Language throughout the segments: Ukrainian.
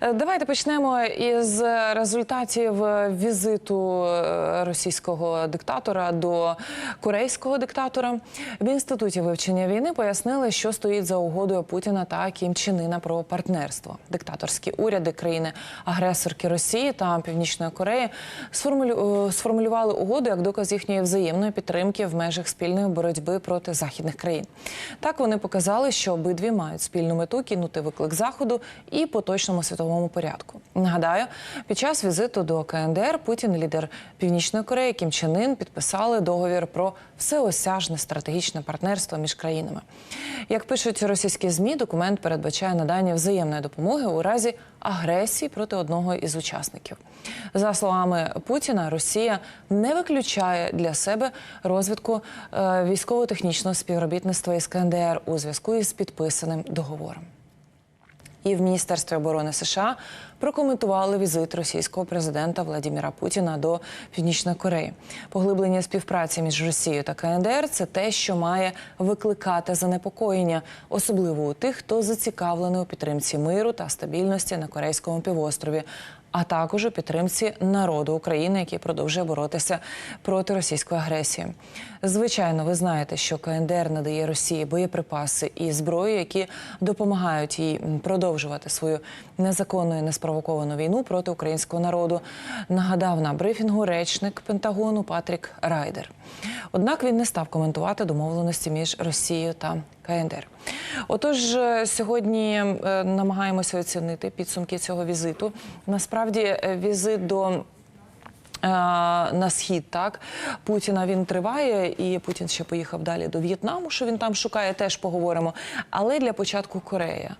Е, Давайте почнемо із результатів візиту е, російського диктатора до корейського диктатора. В інституті вивчення війни пояснили, що стоїть за угодою Путіна та Кім Іна про партнерство. Диктаторські уряди країни агресорки Росії та Північної Кореї сформулю- е, сформулювали угоду як доказ їхньої взаємної підтримки в межах спільної боротьби проти західних країн. Так вони показали, що обидві мають спільну мету кинути виклик заходу і поточному світовому порядку. Нагадаю, під час візиту до КНДР Путін лідер Північної Кореї Кім Чен Ін підписали договір про всеосяжне стратегічне партнерство між країнами. Як пишуть російські змі, документ передбачає надання взаємної допомоги у разі агресії проти одного із учасників. За словами Путіна, Росія не виключає для себе розвитку е, військово-технічного співробітництва із КНДР у зв'язку із підписаним договором. І в Міністерстві оборони США прокоментували візит російського президента Владіміра Путіна до Північної Кореї. Поглиблення співпраці між Росією та КНДР це те, що має викликати занепокоєння, особливо у тих, хто зацікавлений у підтримці миру та стабільності на Корейському півострові. А також у підтримці народу України, який продовжує боротися проти російської агресії. Звичайно, ви знаєте, що КНДР надає Росії боєприпаси і зброю, які допомагають їй продовжувати свою незаконну і неспровоковану війну проти українського народу. Нагадав на брифінгу речник Пентагону Патрік Райдер. Однак він не став коментувати домовленості між Росією та КНДР. Отож, е, сьогодні е, намагаємося оцінити підсумки цього візиту. Насправді, е, візит до на схід, так Путіна він триває, і Путін ще поїхав далі до В'єтнаму. Що він там шукає, теж поговоримо. Але для початку Корея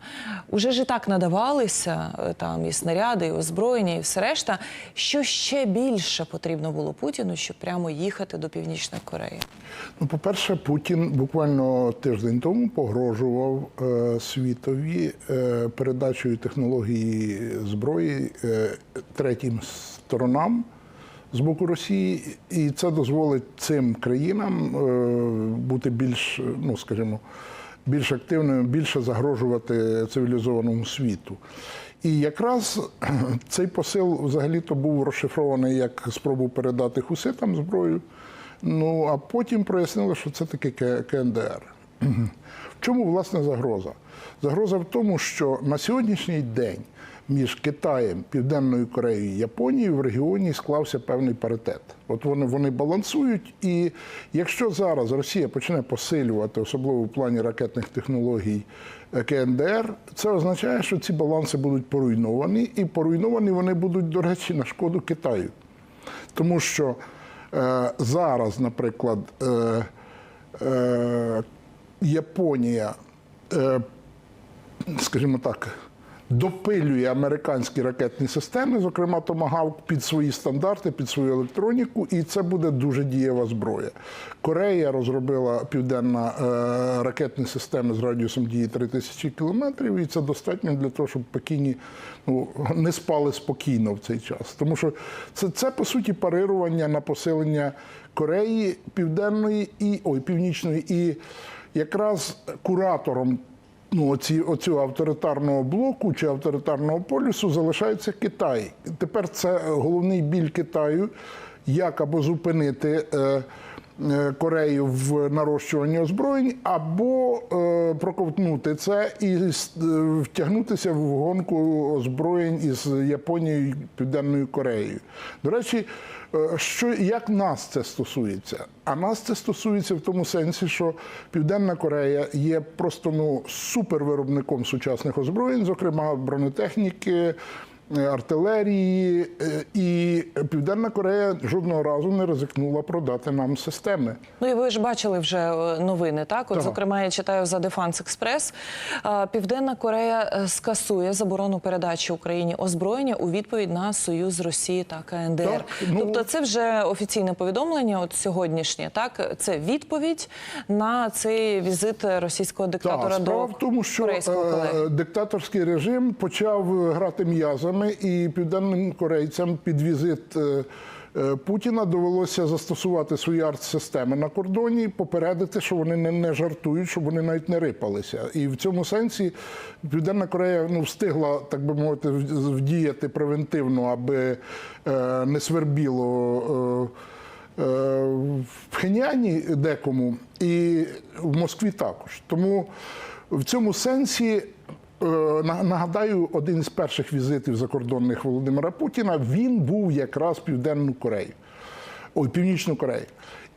уже ж і так надавалися е, там і снаряди, і озброєння, і все решта. Що ще більше потрібно було Путіну, щоб прямо їхати до Північної Кореї? Ну, по-перше, Путін буквально тиждень тому погрожував е, світові е, передачею технології зброї е, третім сторонам з боку Росії, і це дозволить цим країнам е, бути більш, ну скажімо, більш активними, більше загрожувати цивілізованому світу. І якраз цей посил взагалі-то був розшифрований як спробу передати хуситам зброю. Ну а потім прояснили, що це таки К- КНДР. В чому власне загроза? Загроза в тому, що на сьогоднішній день між Китаєм, Південною Кореєю і Японією в регіоні склався певний паритет. От вони, вони балансують, і якщо зараз Росія почне посилювати, особливо в плані ракетних технологій е, КНДР, це означає, що ці баланси будуть поруйновані, і поруйновані вони будуть, до речі, на шкоду Китаю. Тому що е, зараз, наприклад, е, е, Японія, е, скажімо так, допилює американські ракетні системи, зокрема Томагавк, під свої стандарти, під свою електроніку, і це буде дуже дієва зброя. Корея розробила південна е, ракетні системи з радіусом дії 3000 кілометрів, і це достатньо для того, щоб Пекіні ну, не спали спокійно в цей час. Тому що це, це по суті парирування на посилення Кореї Південної і ой, Північної і якраз куратором ну, оці, оцю авторитарного блоку чи авторитарного полюсу залишається Китай. Тепер це головний біль Китаю, як або зупинити. Е, Корею в нарощуванні озброєнь, або е, проковтнути це і е, втягнутися в гонку озброєнь із Японією Південною Кореєю. До речі, е, що як нас це стосується? А нас це стосується в тому сенсі, що Південна Корея є просто ну супервиробником сучасних озброєнь, зокрема бронетехніки. Е, Артилерії е, і Південна Корея жодного разу не ризикнула продати нам системи. Ну і ви ж бачили вже е, новини, так? От, Так. зокрема, я читаю за Defense Express. Е, Південна Корея скасує заборону передачі Україні озброєння у відповідь на союз Росії та КНДР. Так, ну- Тобто, це вже офіційне повідомлення, от сьогоднішнє, так? Це відповідь на цей візит російського диктатора Так, справа до в тому, що корейського колеги. диктаторський режим почав грати м'язами системи, і південним корейцям під візит е, е, Путіна довелося застосувати свої арт-системи на кордоні, попередити, що вони не, не жартують, щоб вони навіть не рипалися. І в цьому сенсі Південна Корея ну, встигла, так би мовити, вдіяти превентивно, аби е, не свербіло. Е, Е, в Пхеняні декому і в Москві також. Тому в цьому сенсі. Е, на- Нагадаю, один із перших візитів закордонних Володимира Путіна він був якраз в Південну Корею, ой, Північну Корею.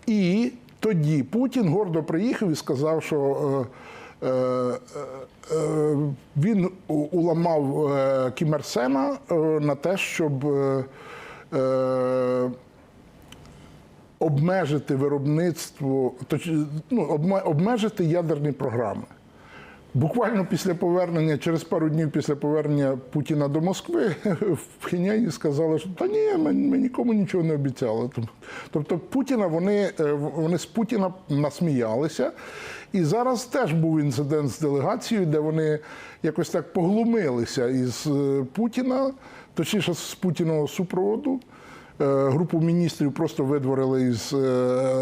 І тоді Путін гордо приїхав і сказав, що е, е, він уламав Кім е, на те, щоб обмежити виробництво, точ- ну, обмежити ядерні програми. Буквально після повернення, через пару днів після повернення Путіна до Москви, в Пхеняні сказали, що та ні, ми, ми нікому нічого не обіцяли. Тобто Путіна вони, е, вони з Путіна насміялися. І зараз теж був інцидент з делегацією, де вони якось так поглумилися із е, Путіна, точніше з Путіного супроводу. Е, Групу міністрів просто видворили із е,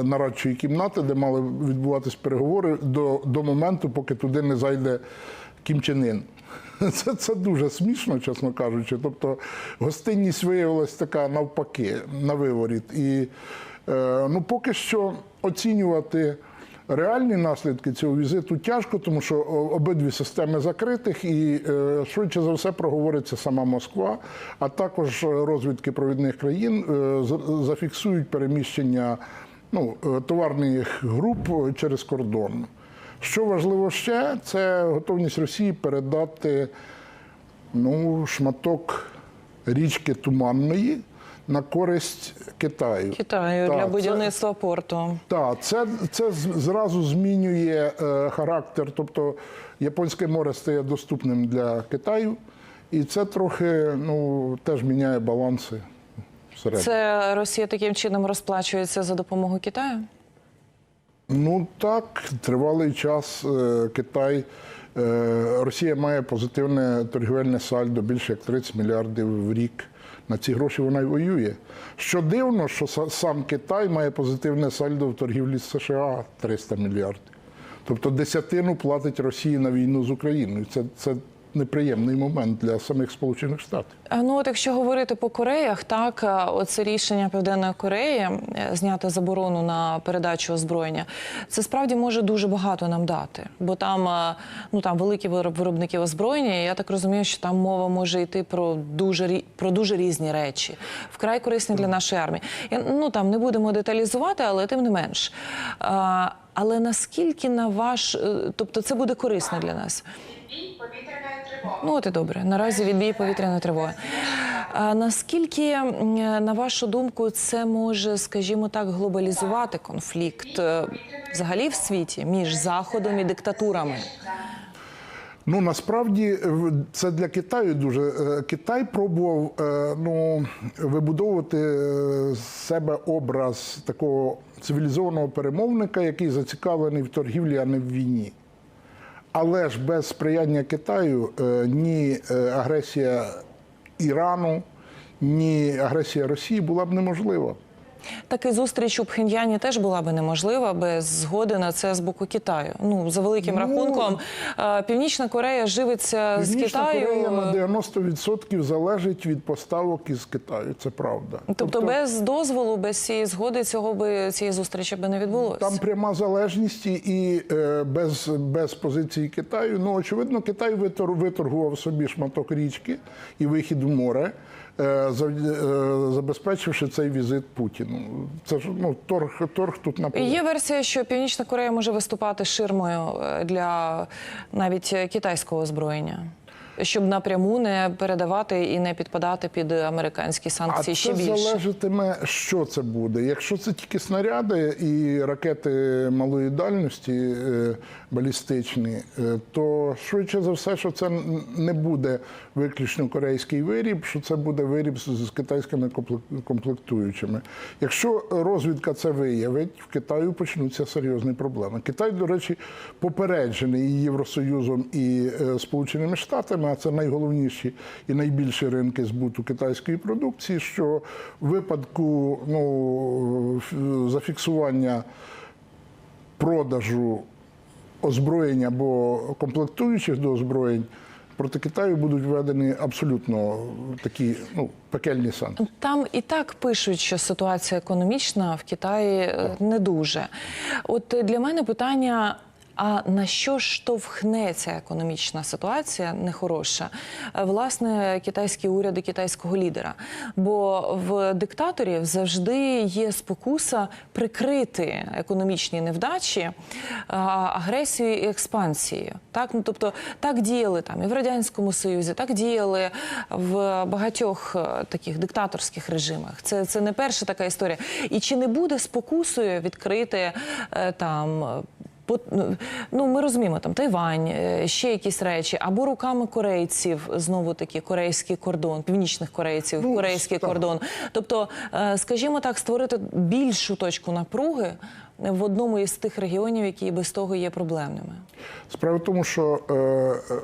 нарадчої кімнати, де мали відбуватись переговори до, до моменту, поки туди не зайде Кім Чен Ін. Це, це дуже смішно, чесно кажучи. Тобто гостинність виявилась така навпаки, на виворіт. І е, ну, поки що оцінювати. Реальні наслідки цього візиту тяжко, тому що обидві системи закритих, і е, швидше за все проговориться сама Москва, а також розвідки провідних країн е, зафіксують переміщення ну, е, товарних груп через кордон. Що важливо ще, це готовність Росії передати ну, шматок річки Туманної на користь Китаю. Китаю Так, для це- будівництва порту. так, це, це зразу змінює е, характер. Тобто Японське море стає доступним для Китаю, і це трохи ну, теж міняє баланси всередині. Це Росія таким чином розплачується за допомогою Китаю? Ну так, тривалий час е, Китай. е, Росія має позитивне торгівельне сальдо більше як 30 мільярдів в рік. На ці гроші вона й воює. Що дивно, що сам Китай має позитивне сальдо в торгівлі з США 300 мільярдів. Тобто десятину платить Росії на війну з Україною. Це, це неприємний момент для самих Сполучених Штатів. Ну, от якщо говорити по Кореях, так оце рішення Південної Кореї е, зняти заборону на передачу озброєння, це справді може дуже багато нам дати, бо там ну там великі вироб- виробники озброєння. і Я так розумію, що там мова може йти про дуже про дуже різні речі, вкрай корисні для нашої армії. Ну там не будемо деталізувати, але тим не менш. А, але наскільки на ваш, е, тобто це буде корисно для нас? Ну, от і добре. Наразі відбій повітряної тривоги. А наскільки, на вашу думку, це може, скажімо так, глобалізувати конфлікт е, взагалі в світі між Заходом і диктатурами? Ну насправді це для Китаю дуже е, Китай пробував е, ну, вибудовувати з себе образ такого цивілізованого перемовника, який зацікавлений в торгівлі, а не в війні. Але ж без сприяння Китаю е, ні е, агресія Ірану, ні агресія Росії була б неможлива. Таки зустріч у Пхеньяні теж була би неможлива без згоди на це з боку Китаю. Ну за великим Ну, рахунком, Північна Корея живиться з Північна Китаю. Корея на 90% залежить від поставок із Китаю. Це правда. Тобто, без дозволу, без цієї згоди цього би цієї зустрічі би не відбулося. Там пряма залежність і- е, без, без позиції Китаю. Ну, очевидно, Китай витор, виторгував собі шматок річки і вихід в море, е, е, забезпечивши цей візит Путіну. Це ж ну, торг, торг тут на Є версія, що Північна Корея може виступати ширмою е, для навіть китайського озброєння, щоб напряму не передавати і не підпадати під американські А санкції це ще більше. залежатиме, що це буде. Якщо це тільки снаряди і ракети малої дальності е, балістичні, е, то швидше за все, що це не буде виключно корейський виріб, що це буде виріб з, китайськими комплектуючими. Якщо розвідка це виявить, в Китаю почнуться серйозні проблеми. Китай, до речі, попереджений і Євросоюзом і е, Сполученими Штатами, а це найголовніші і найбільші ринки збуту китайської продукції. Що в випадку ну, зафіксування продажу озброєнь або комплектуючих до озброєнь проти Китаю будуть введені абсолютно такі ну, пекельні санкції. Там і так пишуть, що ситуація економічна в Китаї так. не дуже. От е, для мене питання. А на що штовхне ця економічна ситуація нехороша? Е, Власне, китайський уряд і китайського лідера. Бо в диктаторів завжди є спокуса прикрити економічні невдачі е, агресією і експансією. Так, ну тобто так діяли там і в радянському союзі, так діяли в багатьох е, таких диктаторських режимах. Це, це не перша така історія. І чи не буде спокусою відкрити там? Ну, Ну, ми розуміємо, там Тайвань, е, ще якісь речі, або руками корейців, знову таки корейський кордон, північних корейців, Ну, корейський так. кордон. Тобто, е, скажімо так, створити більшу точку напруги в одному із тих регіонів, які без того є проблемними. Справа в тому, що е, е,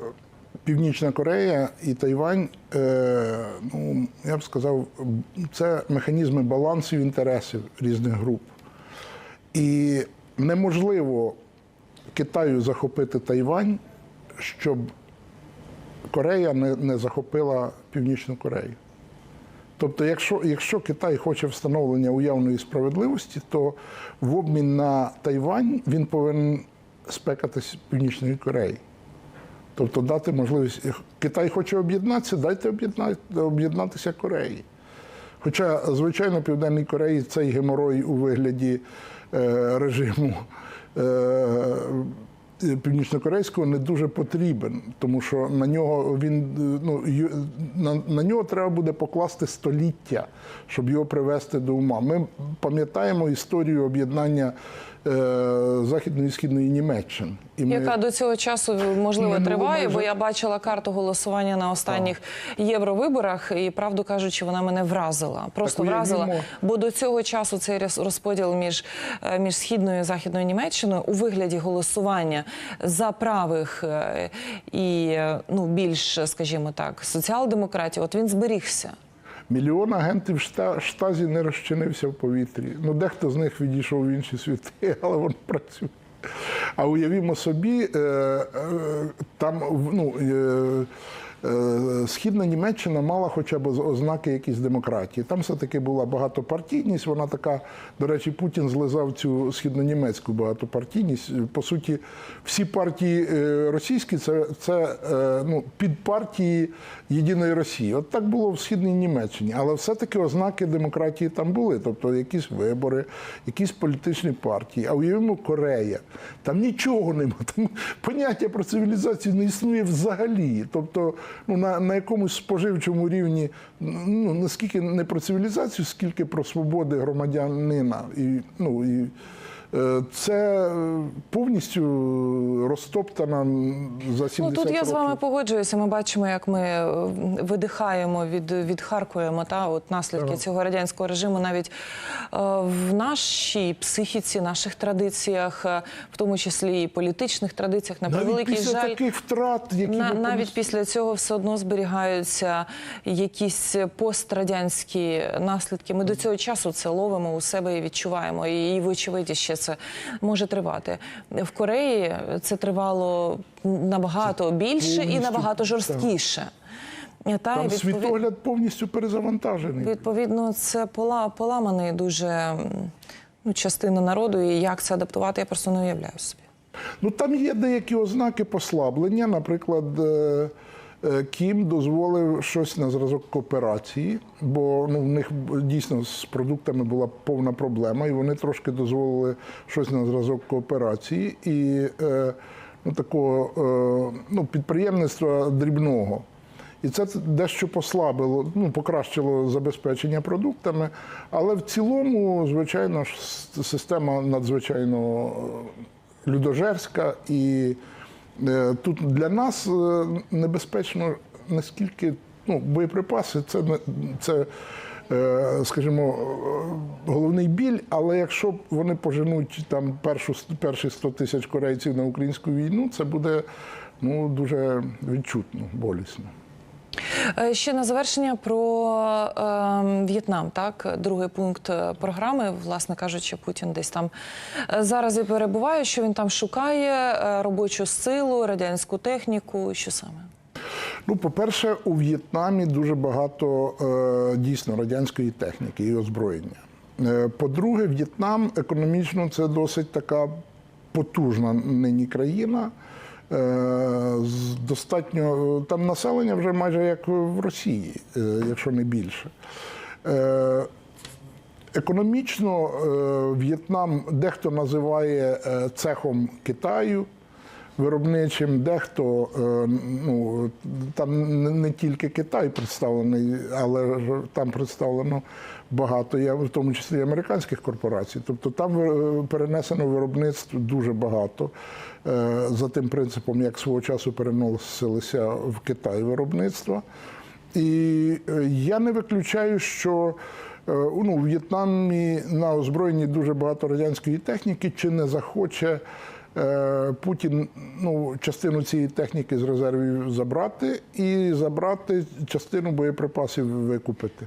Північна Корея і Тайвань, е, ну я б сказав, це механізми балансів інтересів різних груп. І неможливо Китаю захопити Тайвань, щоб Корея не, не захопила Північну Корею. Тобто, якщо, якщо Китай хоче встановлення уявної справедливості, то в обмін на Тайвань він повинен спекатись Північної Кореї. Тобто дати можливість. Китай хоче об'єднатися, дайте об'єдна- об'єднатися Кореї. Хоча, звичайно, Південній Кореї цей геморой у вигляді е, режиму північнокорейського не дуже потрібен, тому що на нього він е, ну на, на нього треба буде покласти століття, щоб його привести до ума. Ми пам'ятаємо історію об'єднання е, Західної і Східної Німеччини. І ми- Яка до цього часу можливо триває, ми бо я бачила карту голосування на останніх євровиборах, і правду кажучи, вона мене вразила. Просто Так вразила. уявімо. Бо до цього часу цей роз- розподіл між, е, між східною і західною Німеччиною у вигляді голосування за правих е, і е, ну більш, скажімо так, соціал-демократів, от він зберігся. Мільйон агентів штазі не розчинився в повітрі. Ну, дехто з них відійшов в інші світи, але воно працює. А уявімо собі, е, е, там ну, е, східна Німеччина мала хоча б ознаки якісь демократії. Там все-таки була багатопартійність. Вона така, до речі, Путін злизав цю східнонімецьку багатопартійність. По суті, всі партії е, російські це, це е, ну, підпартії Єдиної Росії. От так було в східній Німеччині, але все-таки ознаки демократії там були, тобто якісь вибори, якісь політичні партії. А уявімо Корея. Там нічого немає. Там поняття про цивілізацію не існує взагалі. Тобто, ну на, на якомусь споживчому рівні, ну наскільки не про цивілізацію, скільки про свободи громадянина. І, ну, і, це е, повністю розтоптана за 70 Ну тут я з вами погоджуюся. Ми бачимо, як ми е, видихаємо, від, відхаркуємо та от наслідки цього радянського режиму навіть е, в нашій психіці, наших традиціях, е, в тому числі і політичних традиціях, на Навіть превеликий після жаль. таких втрат, які На, навіть після цього все одно зберігаються якісь пострадянські наслідки. Ми до цього часу це ловимо у себе і відчуваємо. І, і вочевидь ще це може тривати. В Кореї це тривало набагато більше і набагато жорсткіше. Та, Там відповід- світогляд повністю перезавантажений. Відповідно, це пола, поламаний дуже ну, частина народу, і як це адаптувати, я просто не уявляю собі. Ну там є деякі ознаки послаблення. Наприклад, е, Кім дозволив щось на зразок кооперації, бо ну, в них дійсно з продуктами була повна проблема, і вони трошки дозволили щось на зразок кооперації і е, ну, такого е, ну, підприємництва дрібного. І це дещо послабило, ну, покращило забезпечення продуктами. Але в цілому, звичайно система надзвичайно е, людожерська. І е, тут для нас е, небезпечно наскільки ну, боєприпаси це, не- це е, скажімо, е, головний біль. Але якщо вони поженуть там першу, перші 100 тисяч корейців на українську війну, це буде ну дуже відчутно, болісно. Е, Ще на завершення про е, В'єтнам. Так, другий пункт е, програми, власне кажучи, Путін десь там е, зараз і перебуває. Що він там шукає? Робочу силу, радянську техніку. Що саме? Ну, по-перше, у В'єтнамі дуже багато е, дійсно радянської техніки і озброєння. Е, по-друге, В'єтнам економічно це досить така потужна нині країна. Е, достатньо там населення вже майже як в Росії, е, якщо не більше. Е, Економічно В'єтнам дехто називає цехом Китаю виробничим, дехто е, ну там не- тільки Китай представлений, але там представлено багато, в тому числі американських корпорацій. Тобто там е, перенесено виробництво дуже багато е, за тим принципом, як свого часу переносилися в Китай виробництва. І я не виключаю, що ну, у В'єтнамі на озброєнні дуже багато радянської техніки, чи не захоче Путін ну, частину цієї техніки з резервів забрати і забрати частину боєприпасів викупити.